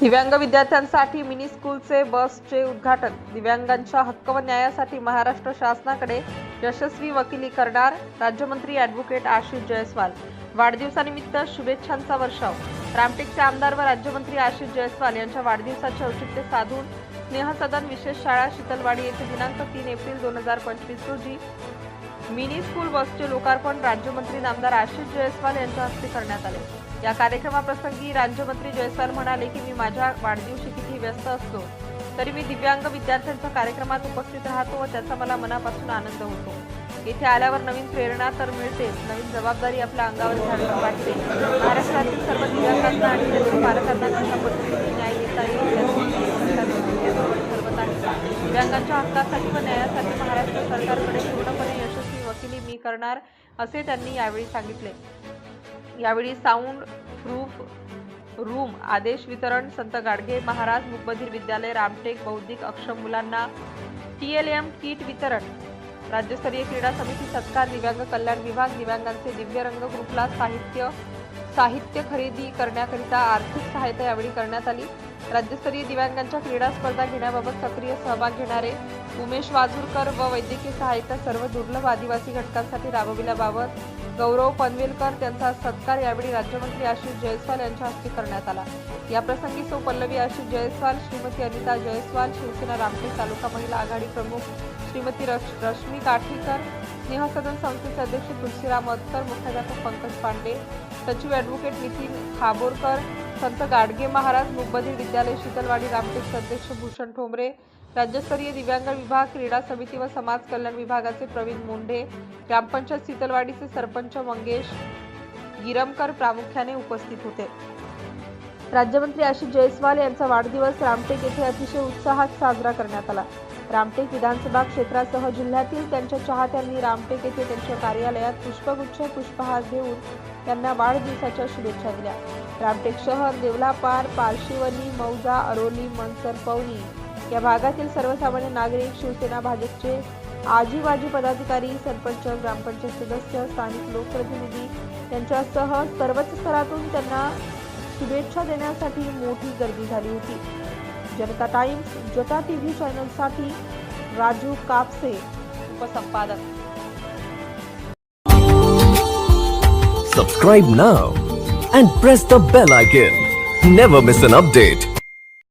दिव्यांग विद्यार्थ्यांसाठी मिनी स्कूलचे बसचे उद्घाटन. दिव्यांगांच्या हक्क व न्यायासाठी महाराष्ट्र शासनाकडे यशस्वी वकिली करणार राज्यमंत्री ॲडव्होकेट आशिष जयस्वाल. वाढदिवसानिमित्त शुभेच्छांचा वर्षाव. रामटेकचे आमदार व राज्यमंत्री आशिष जयस्वाल यांच्या वाढदिवसाचे औचित्य साधून स्नेहसदन विशेष शाळा शीतलवाडी येथे दिनांक तीन एप्रिल दोन हजार पंचवीस रोजी मिनी स्कूल बसचे लोकार्पण राज्यमंत्री नामदार आशिष जयस्वाल यांच्या हस्ते करण्यात आले. या कार्यक्रमाप्रसंगी राज्यमंत्री जयस्वाल म्हणाले की मी माझ्या वाढदिवशी किती व्यस्त असतो तरी मी दिव्यांग विद्यार्थ्यांच्या कार्यक्रमात उपस्थित राहतो व त्याचा मला मनापासून आनंद होतो. इथे आल्यावर नवीन प्रेरणा तर मिळतेच नवीन जबाबदारी आपल्या अंगावर झाडून वाटते. महाराष्ट्रातील सर्व दिव्यांगांना आणि त्यांच्या पालकांना कशा पद्धतीने न्याय देता येईल दिव्यांगांच्या हक्कासाठी व न्यायासाठी महाराष्ट्र सरकारकडे पूर्णपणे वकिली मी करणार असे त्यांनी यावेळी सांगितले. यावेळी साऊंड प्रूफ रूम आदेश वितरण संत गाडगे महाराज मुकबधीर विद्यालय रामटेक बौद्धिक अक्षम मुलांना टी एल एम किट वितरण. राज्यस्तरीय क्रीडा समिती सत्कार दिव्यांग कल्याण विभाग दिव्यांगांचे दिव्यरंग ग्रुपला साहित्य साहित्य खरेदी करण्याकरिता आर्थिक सहायता यावेळी करण्यात आली. राज्यस्तरीय दिव्यांगांच्या क्रीडा स्पर्धा घेण्याबाबत सक्रिय सहभाग घेणारे उमेश वाजूरकर व वैद्यकीय सहायता सर्व दुर्लभ आदिवासी घटकांसाठी राबविल्याबाबत गौरव पनवेलकर त्यांचा सत्कार यावेळी राज्यमंत्री आशिष जयस्वाल यांच्या हस्ते करण्यात आला. या प्रसंगी सौ पल्लवी आशिष जयस्वाल श्रीमती अनिता जयस्वाल शिवसेना रामटेक तालुका महिला आघाडी प्रमुख श्रीमती रश रश्मी काठीकर स्नेहसदन संस्थेचे अध्यक्ष तुलसीराम अत्तर मुख्याध्यापक पंकज पांडे सचिव ॲडव्होकेट नितीन खाबोरकर संत गाडगे महाराज मुकबधीर विद्यालय शीतलवाडी रामटेकचे अध्यक्ष भूषण ठोंबरे राज्यस्तरीय दिव्यांग विभाग क्रीडा समिती व समाज कल्याण विभागाचे प्रवीण मुंढे ग्रामपंचायत शीतलवाडीचे सरपंच मंगेश गिरमकर प्रामुख्याने उपस्थित होते. राज्यमंत्री आशिष जयस्वाल यांचा वाढदिवस रामटेक येथे अतिशय उत्साहात साजरा करण्यात आला. रामटेक विधानसभा क्षेत्रासह जिल्ह्यातील त्यांच्या चाहत्यांनी रामटेक येथे त्यांच्या कार्यालयात पुष्पगुच्छ पुष्पहार देऊन त्यांना वाढदिवसाच्या शुभेच्छा दिल्या. रामटेक शहर देवलापार पारशिवनी मौजा अरोली मनसर पवनी या भागातील सर्वसामान्य नागरिक शिवसेना भाजपचे आजीबाजी पदाधिकारी सरपंच ग्रामपंचायत सदस्य स्थानिक लोकप्रतिनिधी यांच्यासह सर्वच स्तरातून त्यांना शुभेच्छा देण्यासाठी मोठी गर्दी झाली होती जनता टाइम्स जटा टीव्ही चॅनलसाठी राजू कापसे उपसंपादक Subscribe now and press the bell icon. Never miss an update.